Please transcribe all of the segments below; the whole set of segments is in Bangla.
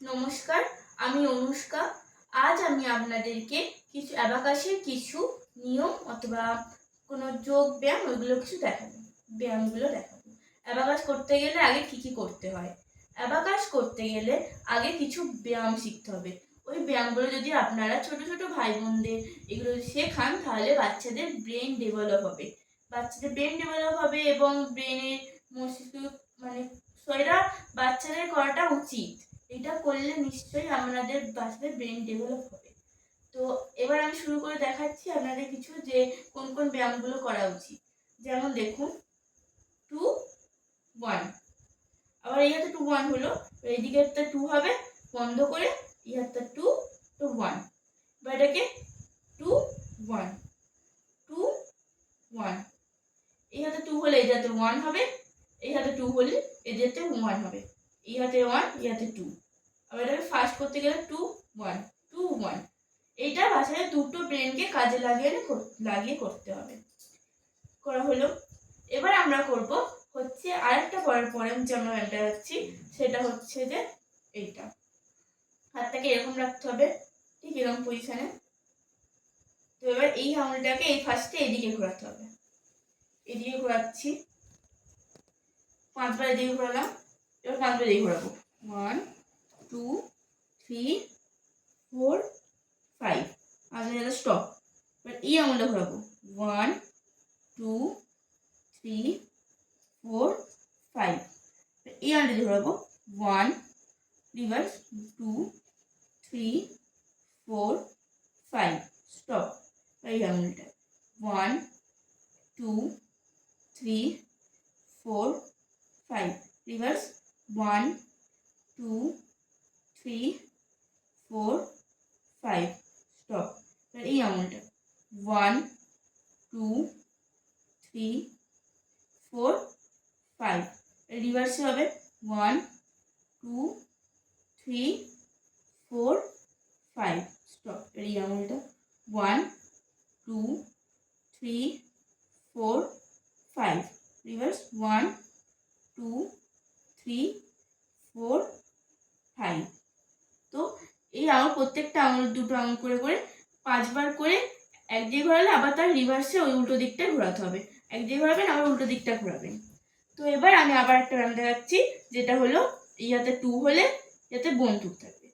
নমস্কার, আমি অনুষ্কা। আজ আমি আপনাদেরকে কিছু অ্যাবাকাসের কিছু নিয়ম অথবা কোনো যোগ ব্যায়াম, ওইগুলো কিছু দেখাবো। ব্যায়ামগুলো দেখাবো। অ্যাবাকাস করতে গেলে আগে কী কী করতে হয়? অ্যাবাকাস করতে গেলে আগে কিছু ব্যায়াম শিখতে হবে। ওই ব্যায়ামগুলো যদি আপনারা ছোট ছোট ভাই বোনদের এগুলো শেখান, তাহলে বাচ্চাদের ব্রেন ডেভেলপ হবে। বাচ্চাদের ব্রেন ডেভেলপ হবে এবং ব্রেনের মস্তিষ্ক মানে সেটা বাচ্চাদের করাটা উচিত। এটা করলে নিশ্চয়ই আপনাদের বাচ্চাদের ব্রেন ডেভেলপ হবে। তো এবার আমি শুরু করে দেখাচ্ছি আপনাদের কিছু যে কোন কোন ব্যায়ামগুলো করা উচিত। যেমন দেখুন টু ওয়ান আবার এই হাতে টু ওয়ান হলো। এই দিকে একটা টু হবে, বন্ধ করে এই হাতটা টু টু ওয়ান বা এটাকে টু ওয়ান টু ওয়ান এই হাতে টু হলে এই হাতে ওয়ান হবে এই হাতে টু হলে এই হাতে ওয়ান হবে। এই হাতে ওয়ান এই হাতে টু আবার এটাকে ফার্স্ট করতে গেলে টু ওয়ান টু ওয়ান এইটা ভাষায় দুটো ব্রেনকে কাজে লাগিয়ে লাগিয়ে করতে হবে। করা হলো। এবার আমরা করব হচ্ছে আরেকটা পরের পরে যে আমরা ব্যায়ামটা যাচ্ছি সেটা হচ্ছে যে এইটা। হাতটাকে এরকম রাখতে হবে, ঠিক এরকম পজিশনে তো এবার এই আঙুলটাকে এই ফার্স্টে এদিকে ঘোরাতে হবে। এদিকে ঘোরাচ্ছি। পাঁচবার এদিকে ঘোরালাম। এবার পাঁচবার এদিকে ঘোরাবো। One two three four five আর এটা স্টপ এবার এই আঙুলটা ঘোরাবো। One two three four five এই আঙুলটা ঘোরাবো। One reverse two three four five stop এই আঙুলটা। One two three four five reverse one two three four five stop এই আঙুলটা one two three four five রিভার্সে হবে one two three four five stop এই আঙুলটা one two three four five reverse one two three four five তো এই আঙুল, প্রত্যেকটা আঙুল, দুটো আঙুল করে করে, পাঁচবার করে একদিকে ঘোরালে আবার তার রিভার্সে ওই উল্টো দিকটা ঘোরাতে হবে। একদিকে ঘোরাবেন, আবার উল্টো দিকটা ঘোরাবেন। তো এবার আমি আবার একটা ব্যায়াম দেখাচ্ছি, যেটা হলো এই হাতে টু হলে যাতে বন্দুক থাকবে।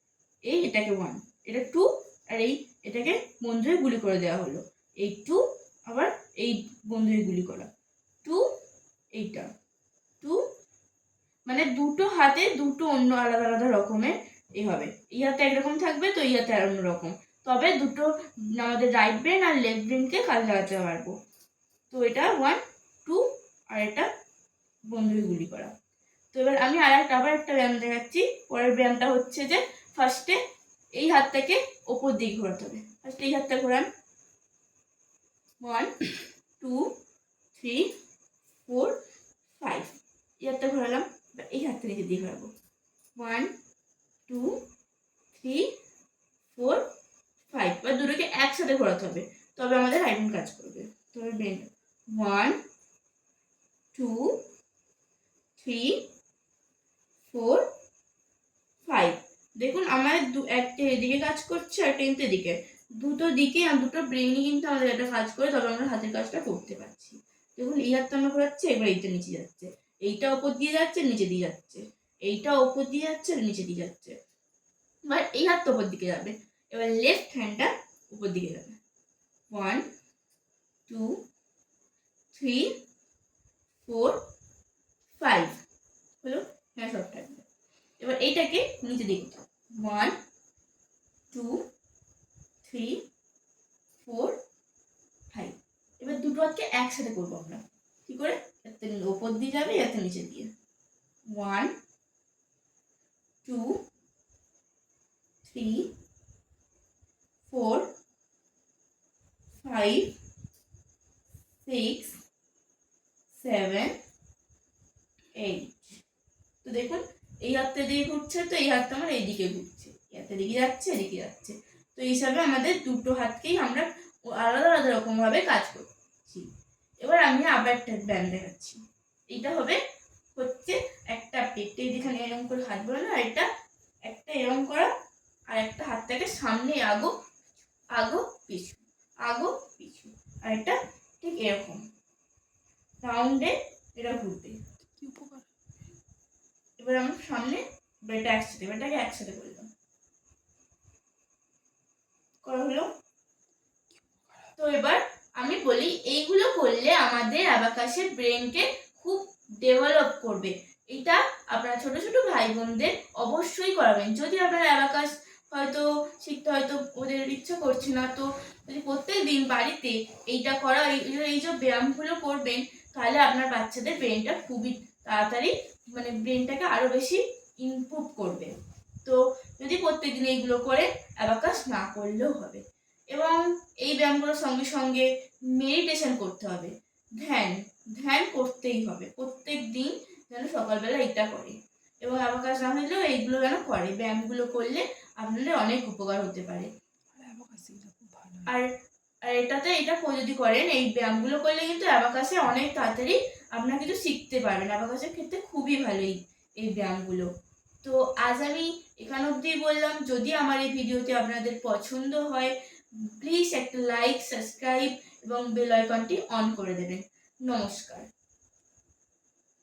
এই এটাকে ওয়ান এটা টু আর এই এটাকে বন্ধুয়ে গুলি করে দেওয়া হলো। এই টু আবার এই বন্ধুয়ে গুলি করা। টু এইটা। মানে দুটো হাতে দুটো অন্য আলাদা আলাদা রকমের এই হবে। এই হাতে একরকম থাকবে, তো এই হাতে আর অন্য রকম। তবে দুটো আমাদের রাইট ব্রেন আর লেফট ব্রেনকে কাজে লাগাতে পারব। তো এটা ওয়ান টু আর এটা বন্ধুই গুলি করা। তো এবার আমি আর একটা আবার একটা ব্যায়াম দেখাচ্ছি। পরের ব্যায়ামটা হচ্ছে যে ফার্স্টে এই হাতটাকে ওপর দিকে ঘোরাতে হবে। ফার্স্টে এই হাতটা ঘোরান। One two three four five এই হাতটা ঘোরালাম। এবার এই হাতটা নিচে দিয়ে ঘোরাবো one two three four five এবার দুটোকে একসাথে ঘোরাতে হবে। তবে আমাদের রাইট কাজ করবে। তবে brain one two three four five দেখুন আমার দু একটা এদিকে কাজ করছে আর একটা কিন্তু এদিকে দুটো দিকে আর দুটো ব্রেনই কিন্তু আমাদের একটা কাজ করে, তবে আমরা হাতের কাজটা করতে পারছি। দেখুন, এই হাতটা আমরা ঘোরাচ্ছি, এবার এইটা নিচে যাচ্ছে। এইটা ওপর দিয়ে যাচ্ছে, নিচে দিয়ে যাচ্ছে। এইটা ওপর দিয়ে যাচ্ছে, নিচে দিয়ে যাচ্ছে। এবার এই হাতটা ওপর দিকে যাবে। এবার লেফট হ্যান্ডটা উপর দিকে যাবে। One two three four five হলো হ্যাঁ সব থাকবে। এবার এইটাকে নিচে দিকে one two three four five এবার দুটো হাতকে একসাথে করব আমরা। কী করে? এতে ওপর দিয়ে যাবে, এতে নিচে দিয়ে। One two three four five six seven eight তো দেখুন, এই হাতটা দিকে ঘুরছে, তো এই হাতটা আমার এইদিকে ঘুরছে। হাতের দিকে যাচ্ছে, এদিকে যাচ্ছে। তো এই হিসাবে আমাদের দুটো হাতকেই আমরা আলাদা আলাদা রকমভাবে কাজ করছি। এবার আমি আবার একটা ব্যায়াম দেখাচ্ছি। এইটা হবে হচ্ছে একটা পেটে যেখানে এরকম করে হাত বলে আর এটা একটা এরকম করা আর একটা হাতটাকে সামনে আগো আগো পিছু আগো পিছু আর একটা ঠিক এরকম। রাউন্ডে এটা ঘুরবে। এবার আমরা সামনে বেটা একসাথে বেটাকে একসাথে করলাম করা হলো? তো এবার আমি বলি এইগুলো করলে আমাদের অ্যাবাকাসের ব্রেনকে খুব ডেভেলপ করবে। এটা আপনার ছোট ছোট ভাই বোনদের অবশ্যই করাবেন। যদি আপনার অ্যাবাকাস হয়তো, শিখতে হয়তো ওদের ইচ্ছা করছে না, তো যদি প্রত্যেক দিন বাড়িতে এইটা করা, এই- যে ব্যায়ামগুলো করবেন, তাহলে আপনার বাচ্চাদের ব্রেনটা খুবই তাড়াতাড়ি মানে ব্রেনটাকে আরও বেশি ইমপ্রুভ করবে। তো যদি প্রত্যেকদিন এইগুলো করে, অ্যাবাকাস না করলেও হবে। এবং এই ব্যায়ামগুলোর সঙ্গে সঙ্গে মেডিটেশন করতে হবে। ধ্যান ধ্যান করতেই হবে। প্রত্যেক দিন যেন সকালবেলা এটা করে। এবং অ্যাবাকাস না হলেও এইগুলো যেন করে। ব্যায়ামগুলো করলে আপনাদের অনেক উপকার হতে পারে। আর আর এটাতে, এটা যদি করেন, এই ব্যায়ামগুলো করলে কিন্তু অ্যাবাকাসে অনেক তাড়াতাড়ি আপনারা কিন্তু শিখতে পারবেন। অ্যাবাকাসের ক্ষেত্রে খুবই ভালো এই এই ব্যায়ামগুলো। তো আজ আমি এখান অবধি বললাম। যদি আমার এই ভিডিওটি আপনাদের পছন্দ হয় প্লিজ একটা লাইক সাবস্ক্রাইব এবং বেল আইকনটি অন করে দেবেন। নমস্কার।